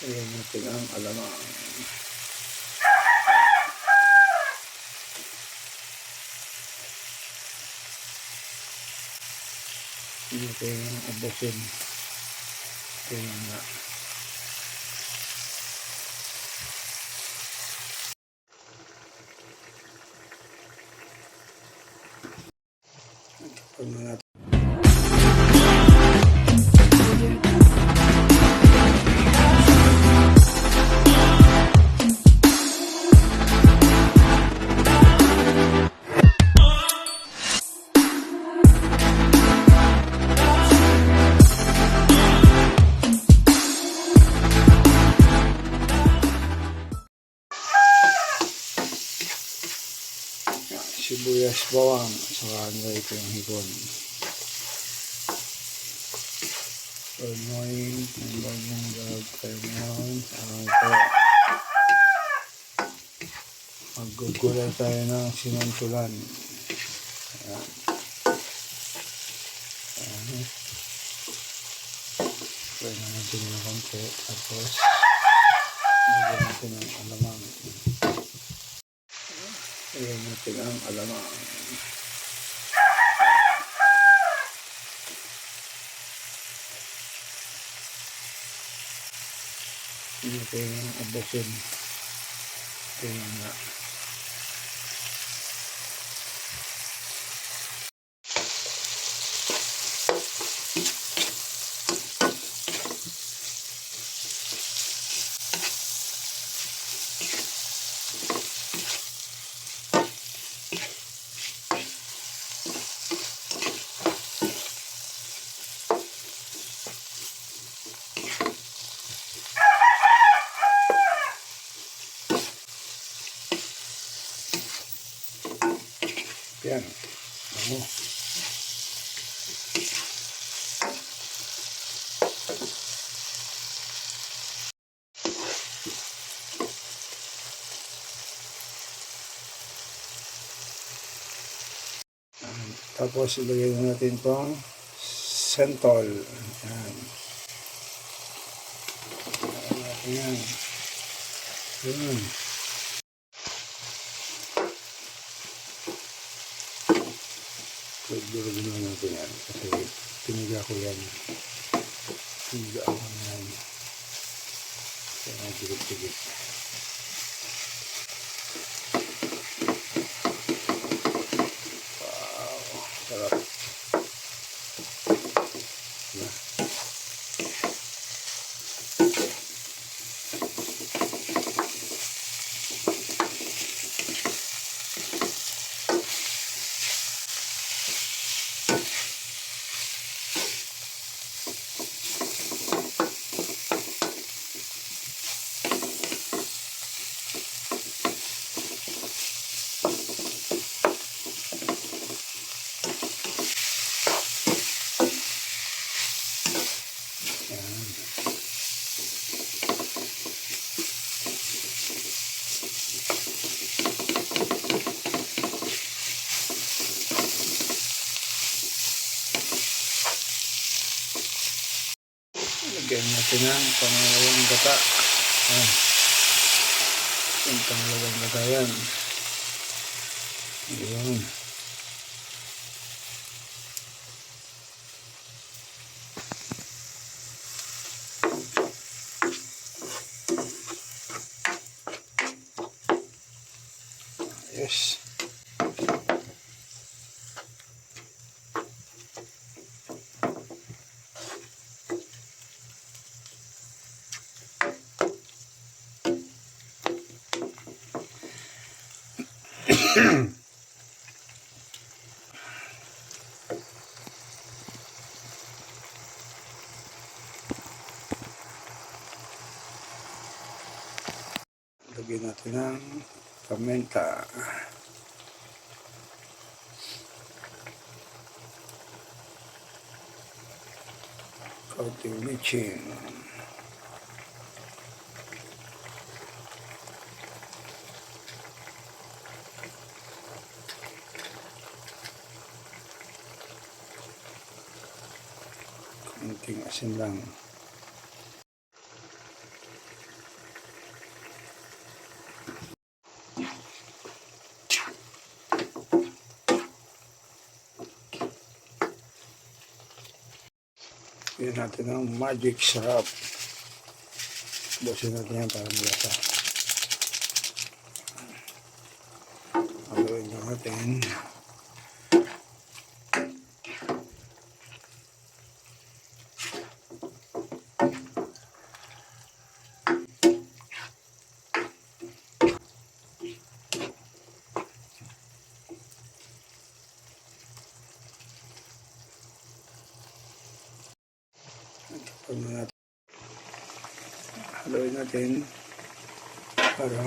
Ayan natin ang alamang. Hindi tayo yung abusin. Kaya nga. Pag mga bawang saka ito yung hipon. Good morning. Ang bagong vlog tayo ngayon. Araw ito. Maggugulay tayo ng sinantulan. Ayan. Ayan. Try na natin yung konti. Tapos, lagyan natin ng alamang. Ayan natin ang alamang. Hindi tayo yung abusin. Kaya nga. Yan. Yan. Tapos ilagay na natin itong sentol. Yan. Ilagay natin yan. Yan. Durugin na natin yan kasi piniga ko yan. Piniga ako na yan. Kaya digit-digit. Lagyan natin ang pangalawang gata. Yan. Yung pangalawang gata. Yes. Lagyan natin ng paminta. Kaunting michin. Kunting asin lang. Bigyan natin ng magic syrup. Busin natin yan para malasa. Haluin lang natin. Haluin natin. Haluin natin para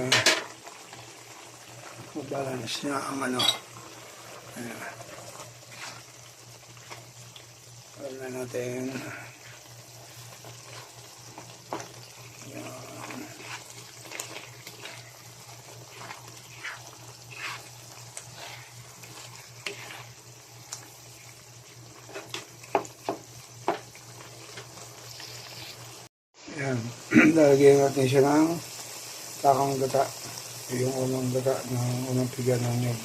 mabalance niya ang ano. Ayan. Haluin natin. Ayan. Ayan. Lalagyan natin siya ng takang gata. Yung unang gata ng unang piga ng nyog.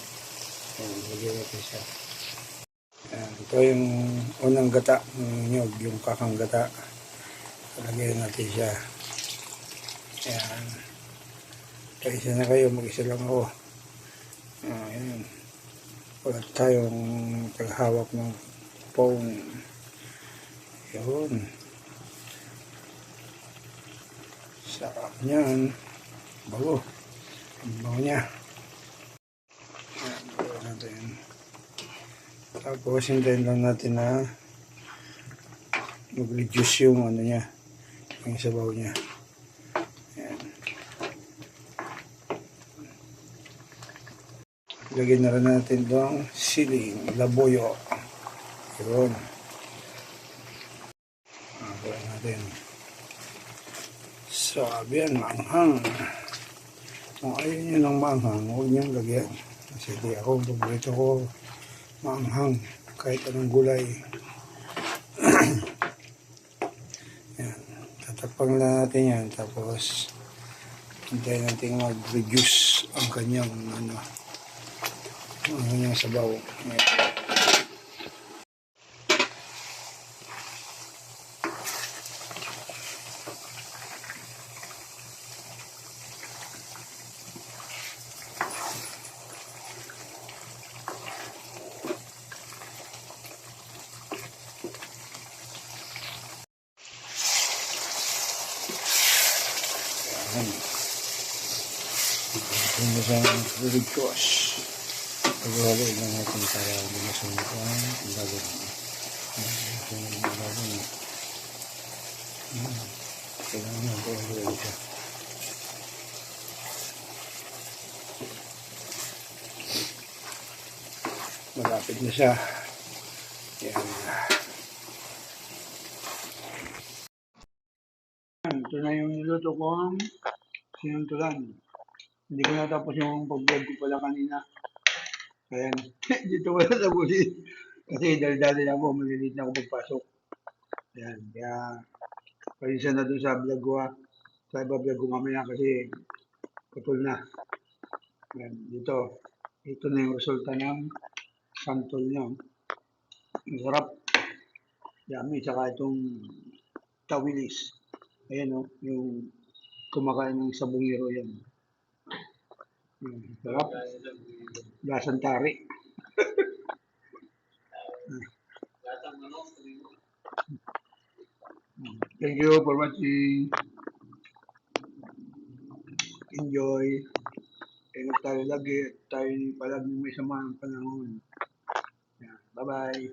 Ayan, lagyan natin siya. Ayan, ito yung unang gata ng nyog, yung kakang gata. Lagyan natin siya. Ayan. Kaisa na kayo, mag-isa lang ako. Ayan. Wala tayong paghawak ng phone. Yun. Sarap niyan. Bago. Ang bango niya. Ayan, natin. Tapos, hintayin lang natin na mag-reduce yung ano niya. Yung sabaw niya. Ayan. Lagyan na rin natin itong siling, laboyo. Yun. Ako natin. Sabi yan, maanghang. Kung ayaw nyo ng maanghang, huwag nyo lagyan. Kasi di ako, paborito ko maanghang. Kahit anong gulay. yan. Tatakpan lang natin yan. Tapos, hintayin natin mag-reduce ang kanyang ano, ang kanyang sabaw. Yan. Yan. Ito na siyang reduce. Pag-uwalay lang natin para hindi masunog ang ilalim. Ito na yung ilalim. Hmm. Kailangan na pag-uwalay siya. Malapit na siya. Yan. Ito na niluto ko sinuntulan. Hindi ko natapos yung pag-vlog ko pala kanina. Kaya dito wala na bulit. Kasi dali-dali na ako, malilit na ako pagpasok. Ayan, kaya palisa na doon sa vlog ko ha. Sa iba vlog ko mamaya kasi putol na. Ayan, dito. Ito na yung resulta ng santol niya. Ang sarap. Yummy, tsaka itong tawilis. Ayan o, yung kumakain ng sabungero yan. Hmm, sarap. Lasang tari. Thank you for watching. Enjoy. Ingat tayo lagi at tayo palagi may samahan panahon. Bye-bye.